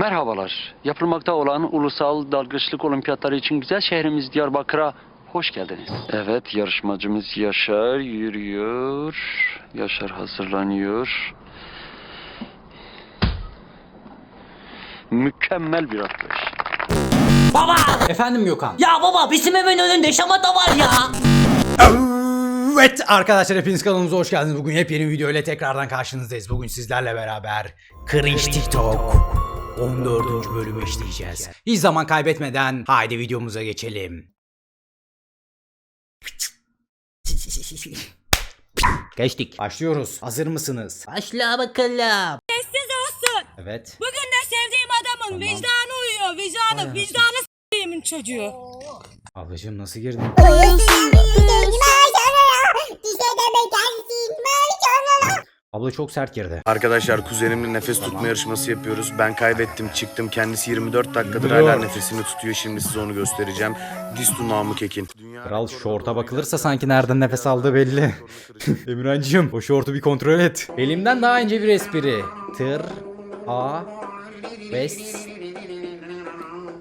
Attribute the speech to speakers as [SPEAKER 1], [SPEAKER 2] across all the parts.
[SPEAKER 1] Merhabalar. Yapılmakta olan ulusal dalgıçlık olimpiyatları için güzel şehrimiz Diyarbakır'a hoş geldiniz. Evet, yarışmacımız Yaşar yürüyor. Yaşar hazırlanıyor. Mükemmel bir atlayış.
[SPEAKER 2] Baba!
[SPEAKER 3] Efendim Gökhan.
[SPEAKER 2] Ya baba bizim evin önünde şamata var ya.
[SPEAKER 3] Evet arkadaşlar hepiniz kanalımıza hoş geldiniz. Bugün yepyeni bir video ile tekrardan karşınızdayız. Bugün sizlerle beraber Cringe TikTok 14. bölümü işleyeceğiz. Hiç zaman kaybetmeden haydi videomuza geçelim. Geçtik. Başlıyoruz. Hazır mısınız?
[SPEAKER 2] Başla bakalım.
[SPEAKER 4] Sessiz olsun.
[SPEAKER 3] Evet.
[SPEAKER 4] Bugün de sevdiğim adamın vicdanı uyuyor. Vicdanı, vicdanı s**eyimin çocuğu.
[SPEAKER 3] Ablacığım nasıl girdin? Abla çok sert girdi.
[SPEAKER 5] Arkadaşlar kuzenimle nefes tutma yarışması yapıyoruz. Ben kaybettim çıktım. Kendisi 24 dakikadır hala nefesini tutuyor. Şimdi size onu göstereceğim. Distu Namık Ekin.
[SPEAKER 3] Kral şorta bakılırsa sanki nereden nefes aldığı belli. Emirhancığım o şortu bir kontrol et. Elimden daha ince bir espri. Tır, a, bes.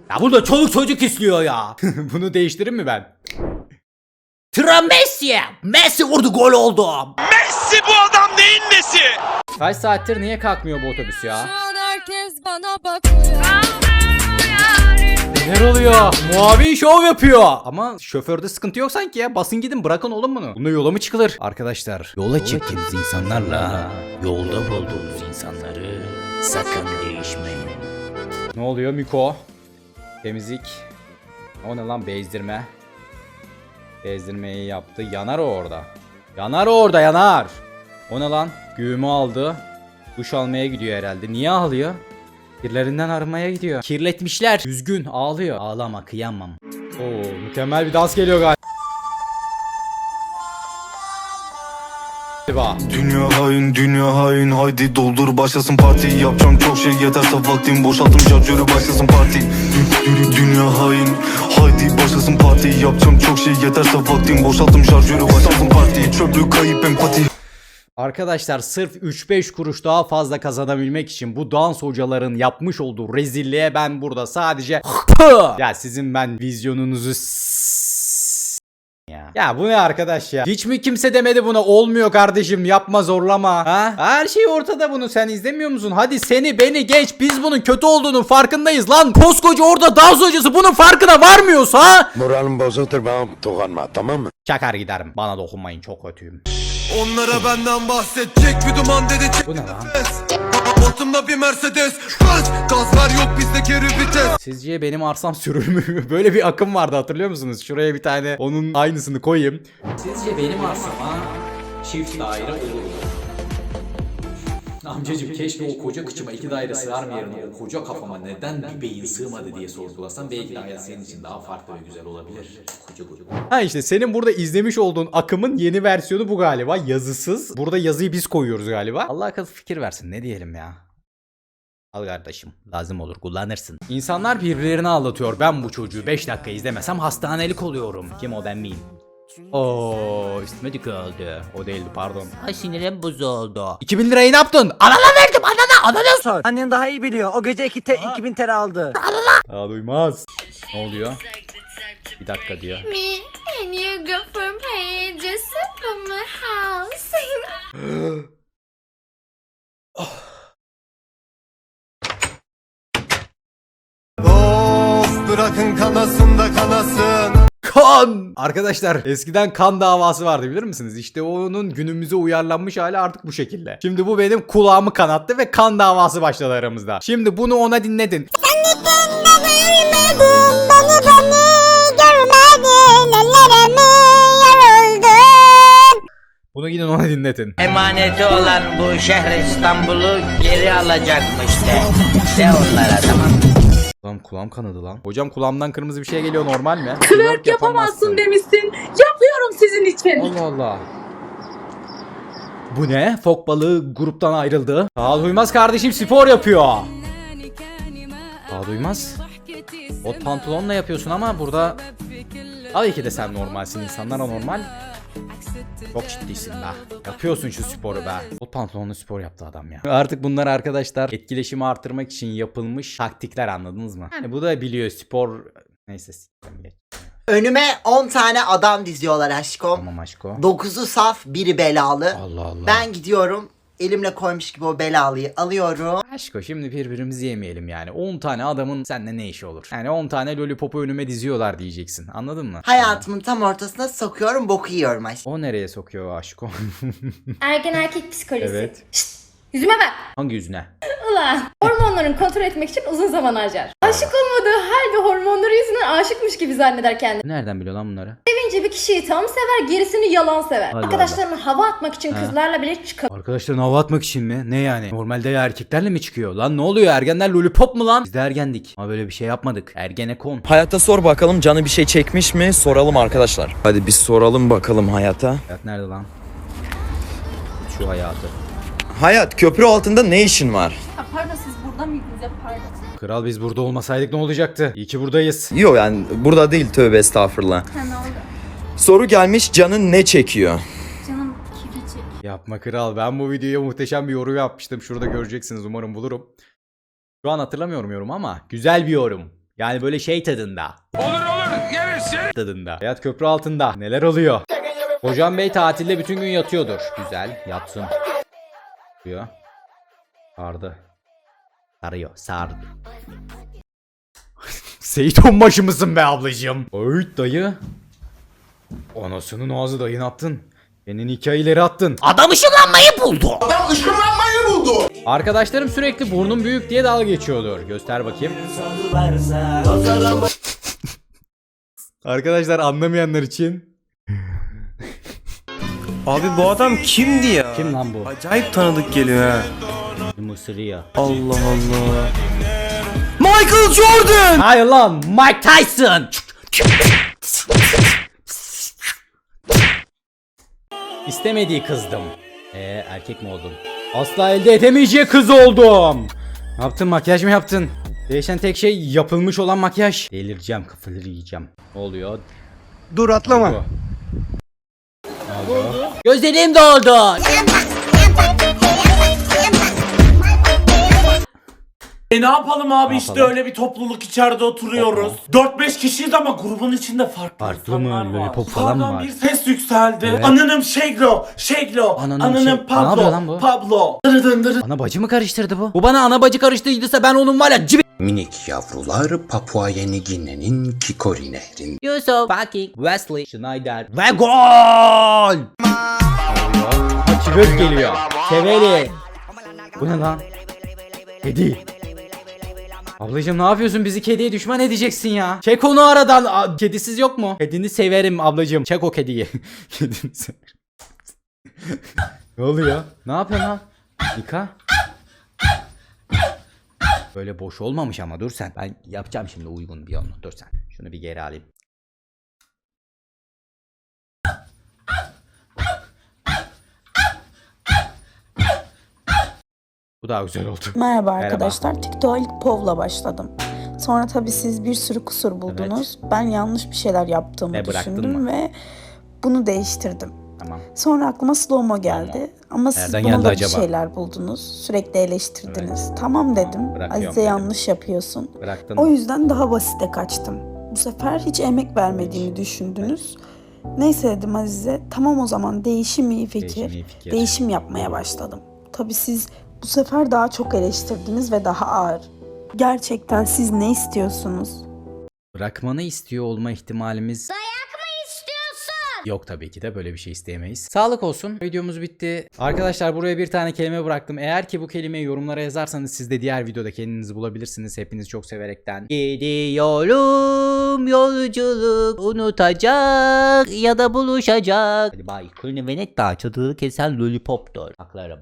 [SPEAKER 3] Ya burada çoluk çocuk istiyor ya. Bunu değiştirir mi ben?
[SPEAKER 2] Tra Messi. Messi vurdu gol oldu.
[SPEAKER 6] Nesi?
[SPEAKER 3] Kaç saattir niye kalkmıyor bu otobüs ya?
[SPEAKER 4] an herkes bana bakıyor.
[SPEAKER 3] Neler oluyor? Muavin şov yapıyor. Ama şoförde sıkıntı yok sanki ya. Basın gidin bırakın oğlum bunu. Bununla yola mı çıkılır? Arkadaşlar yola çıktığınız insanlarla yolda bulduğunuz insanları sakın değişmeyin. Ne oluyor Miko? Temizlik. O ne lan bezdirme. Bezdirmeyi yaptı. Yanar o orada. Yanar o orada yanar. O ne lan? Güğümü aldı. Duş almaya gidiyor herhalde. Niye ağlıyor? Kirlerinden arınmaya gidiyor. Kirletmişler. Üzgün ağlıyor. Ağlama kıyamam. Oo mükemmel bir dans geliyor galiba.
[SPEAKER 7] Dünya hain, dünya hain Haydi doldur başlasın parti Yapacağım çok şey yeterse vaktim Boşaltım şarjörü başlasın parti Dü- dü- Dünya hain Haydi başlasın parti Yapacağım çok şey yeterse vaktim Boşaltım şarjörü başlasın parti Çöplük kayıp empati
[SPEAKER 3] Arkadaşlar sırf 3-5 kuruş daha fazla kazanabilmek için bu dans hocaların yapmış olduğu rezilliğe ben burada sadece ya sizin ben vizyonunuzu ya. ya bu ne arkadaş ya? Hiç mi kimse demedi buna olmuyor kardeşim yapma zorlama ha? Her şey ortada bunu sen izlemiyor musun? Hadi seni beni geç biz bunun kötü olduğunun farkındayız lan. Koskoca orada dans hocası bunun farkına varmıyorsa
[SPEAKER 8] Moralim bozuktur bana dokunma tamam mı?
[SPEAKER 3] Çakar giderim bana dokunmayın çok kötüyüm.
[SPEAKER 7] Onlara benden bahsedecek bir duman dedi
[SPEAKER 3] Bu ne lan?
[SPEAKER 7] Altımda bir Mercedes Gaz, gaz ver yok bizde geri vites
[SPEAKER 3] Sizce benim arsam sürür mü? Böyle bir akım vardı hatırlıyor musunuz? Şuraya bir tane onun aynısını koyayım. Sizce benim arsama çift daire olur mu? Amcacım keşke o koca kıçıma iki daire sığar mı yerine o koca kafama neden bir beyin sığmadı diye sorgulasam belki de hayat senin için daha farklı ve güzel olabilir. Koca koca. Ha işte senin burada izlemiş olduğun akımın yeni versiyonu bu galiba yazısız. Burada yazıyı biz koyuyoruz galiba. Allah akıl fikir versin ne diyelim ya. Al kardeşim lazım olur kullanırsın. İnsanlar birbirlerini aldatıyor. Ben bu çocuğu 5 dakika izlemesem hastanelik oluyorum. Kim o ben miyim? Oo üstüme döküldü. O değildi pardon.
[SPEAKER 2] Ay sinirim bozuldu.
[SPEAKER 3] 2000 lirayı ne yaptın? Anana verdim anana anana.
[SPEAKER 9] sor. Annen daha iyi biliyor. O gece 2 te 2000 TL aldı.
[SPEAKER 3] Aa duymaz. Ne oluyor? Bir dakika diyor.
[SPEAKER 10] Me and you go for pay just from my house.
[SPEAKER 7] Of bırakın kanasın da kanasın
[SPEAKER 3] Kan! Arkadaşlar eskiden kan davası vardı bilir misiniz? İşte onun günümüze uyarlanmış hali artık bu şekilde. Şimdi bu benim kulağımı kanattı ve kan davası başladı aramızda. Şimdi bunu ona dinledin. Bunu gidin ona dinletin.
[SPEAKER 2] Emaneti olan bu şehir İstanbul'u geri alacakmış de. De onlara tamam.
[SPEAKER 3] Lan kulağım kanadı lan. Hocam kulağımdan kırmızı bir şey geliyor normal mi?
[SPEAKER 4] Twerk yapamazsın demişsin. Yapıyorum sizin için.
[SPEAKER 3] Allah Allah. Bu ne? Fok balığı gruptan ayrıldı. Daha duymaz kardeşim spor yapıyor. Daha duymaz. Ot pantolonla yapıyorsun ama burada... Tabii ki de sen normalsin insanlar anormal. Çok ciddisin be. Yapıyorsun şu sporu be. O pantolonlu spor yaptı adam ya. Artık bunlar arkadaşlar etkileşimi artırmak için yapılmış taktikler anladınız mı? Yani bu da biliyor spor... Neyse s**tim geç.
[SPEAKER 9] Önüme 10 tane adam diziyorlar aşkım.
[SPEAKER 3] Tamam aşko.
[SPEAKER 9] 9'u saf, biri belalı.
[SPEAKER 3] Allah Allah.
[SPEAKER 9] Ben gidiyorum. Elimle koymuş gibi o belalıyı alıyorum.
[SPEAKER 3] Aşko şimdi birbirimizi yemeyelim yani. 10 tane adamın seninle ne işi olur? Yani 10 tane lollipopu önüme diziyorlar diyeceksin. Anladın mı?
[SPEAKER 9] Hayatımın tam ortasına sokuyorum, boku yiyorum aşkım.
[SPEAKER 3] O nereye sokuyor aşko?
[SPEAKER 10] Ergen erkek psikolojisi.
[SPEAKER 3] evet.
[SPEAKER 10] Yüzüme bak.
[SPEAKER 3] Hangi yüzüne?
[SPEAKER 10] Ulan. Hormonlarını kontrol etmek için uzun zaman harcar. Aşık olmadığı halde hormonları yüzünden aşıkmış gibi zanneder kendini.
[SPEAKER 3] Nereden biliyor lan bunları?
[SPEAKER 10] Sevince bir kişiyi tam sever gerisini yalan sever.
[SPEAKER 3] Allah
[SPEAKER 10] Arkadaşlarına hava atmak için
[SPEAKER 3] Ha.
[SPEAKER 10] kızlarla bile çıkar.
[SPEAKER 3] Arkadaşlarına hava atmak için mi? Ne yani? Normalde ya erkeklerle mi çıkıyor? Lan ne oluyor? Ergenler lollipop mu lan? Biz de ergendik. Ama böyle bir şey yapmadık. Ergenekon.
[SPEAKER 11] Hayatta sor bakalım canı bir şey çekmiş mi? Soralım arkadaşlar. Hadi biz soralım bakalım hayata.
[SPEAKER 3] Hayat nerede lan? Şu hayatı.
[SPEAKER 11] Hayat köprü altında ne işin var?
[SPEAKER 10] Burada mıydınız ya pardon.
[SPEAKER 3] Kral biz burada olmasaydık ne olacaktı? İyi ki buradayız.
[SPEAKER 11] Yok yani burada değil tövbe estağfurullah.
[SPEAKER 10] Ha ne oldu?
[SPEAKER 11] Soru gelmiş canın ne çekiyor?
[SPEAKER 10] Canım kivi çek.
[SPEAKER 3] Yapma kral. Ben bu videoya muhteşem bir yorum yapmıştım. Şurada göreceksiniz. Umarım bulurum. Şu an hatırlamıyorum yorum ama güzel bir yorum. Yani böyle şey tadında.
[SPEAKER 6] Olur olur yeriz yeriz.
[SPEAKER 3] Tadında. Hayat köprü altında. Neler oluyor? Hocam Bey tatilde bütün gün yatıyordur. Güzel. Yatsın. Diyor. Sardı. Sarıyor. Sardı. Seyit onbaşı mısın be ablacığım? Öğüt dayı. Anasının ağzı dayı ne yaptın? Kendini iki ay ileri attın.
[SPEAKER 9] Adam ışınlanmayı buldu.
[SPEAKER 3] Arkadaşlarım sürekli burnum büyük diye dalga geçiyordur. Göster bakayım. Arkadaşlar anlamayanlar için.
[SPEAKER 12] Abi bu adam kimdi ya?
[SPEAKER 3] Kim lan bu?
[SPEAKER 12] Acayip tanıdık geliyor ha.
[SPEAKER 3] Mısırı ya.
[SPEAKER 12] Allah Allah. Michael Jordan!
[SPEAKER 3] Hayır lan Mike Tyson. İstemediği kızdım. Ee erkek mi oldum? Asla elde edemeyeceği kız oldum. Ne yaptın makyaj mı yaptın? Değişen tek şey yapılmış olan makyaj. Delireceğim kafaları yiyeceğim. Ne oluyor?
[SPEAKER 12] Dur atlama.
[SPEAKER 3] Ne oldu? Gözlerim doldu.
[SPEAKER 12] E ne yapalım abi
[SPEAKER 3] Ne
[SPEAKER 12] işte
[SPEAKER 3] yapalım?
[SPEAKER 12] öyle bir topluluk içeride oturuyoruz. 4-5 kişiyiz ama grubun içinde farklı,
[SPEAKER 3] Farklı mı?
[SPEAKER 12] insanlar var.
[SPEAKER 3] Lollipop falan mı var?
[SPEAKER 12] bir ses yükseldi.
[SPEAKER 3] Evet.
[SPEAKER 12] Ananım Şeglo, Şeglo,
[SPEAKER 3] Ananım
[SPEAKER 12] ananım,
[SPEAKER 3] Şey- Ne yapıyor
[SPEAKER 12] Pablo,
[SPEAKER 3] lan bu?
[SPEAKER 12] Pablo. Dırıdın dırı.
[SPEAKER 3] Ana bacı mı karıştırdı bu? Bu bana ana bacı karıştırdıysa ben onun var ya cibi...
[SPEAKER 8] Minik yavrular Papua Yeni Gine'nin Kikori Nehri'nde.
[SPEAKER 3] Yusuf, Fucking, Wesley, Schneider ve gol! Çivöt geliyor. Seveli. Bu ne lan? Kedi. Ablacığım ne yapıyorsun? Bizi kediye düşman edeceksin ya. Çek onu aradan. Aa, kedisiz yok mu? Kedini severim ablacığım. Çek o kediyi. Kedini severim. ne oluyor? Ne yapıyorsun lan? Mika? Böyle boş olmamış ama dur sen. Ben yapacağım şimdi uygun bir onu. Dur sen. Şunu bir geri alayım. Bu daha güzel oldu.
[SPEAKER 13] Merhaba
[SPEAKER 3] Merhaba.
[SPEAKER 13] arkadaşlar. TikTok'a ilk povla başladım. Sonra tabii siz bir sürü kusur buldunuz. Ben yanlış bir şeyler yaptığımı
[SPEAKER 3] Ve
[SPEAKER 13] düşündüm
[SPEAKER 3] mı?
[SPEAKER 13] ve bunu değiştirdim.
[SPEAKER 3] Tamam.
[SPEAKER 13] Sonra aklıma slow geldi. Ama siz
[SPEAKER 3] Nereden
[SPEAKER 13] buna da
[SPEAKER 3] acaba?
[SPEAKER 13] bir şeyler buldunuz. Sürekli eleştirdiniz. Tamam dedim. Azize yanlış yapıyorsun.
[SPEAKER 3] Bıraktın
[SPEAKER 13] O
[SPEAKER 3] mı?
[SPEAKER 13] yüzden daha basite kaçtım. Bu sefer hiç emek vermediğimi düşündünüz. Neyse dedim Azize. Tamam o zaman değişim iyi fikir.
[SPEAKER 3] Değişim iyi fikir.
[SPEAKER 13] Değişim yapmaya başladım. Tabii siz bu sefer daha çok eleştirdiniz ve daha ağır. Gerçekten siz ne istiyorsunuz?
[SPEAKER 3] Bırakmanı istiyor olma ihtimalimiz... Dayak mı istiyorsun? Yok tabii ki de böyle bir şey isteyemeyiz. Sağlık olsun. Videomuz bitti. Arkadaşlar buraya bir tane kelime bıraktım. Eğer ki bu kelimeyi yorumlara yazarsanız siz de diğer videoda kendinizi bulabilirsiniz. Hepiniz çok severekten. Gidiyorum yolculuk unutacak ya da buluşacak. Hadi bay. Kulüne Venetta çatığı kesen lollipoptur. Haklarım.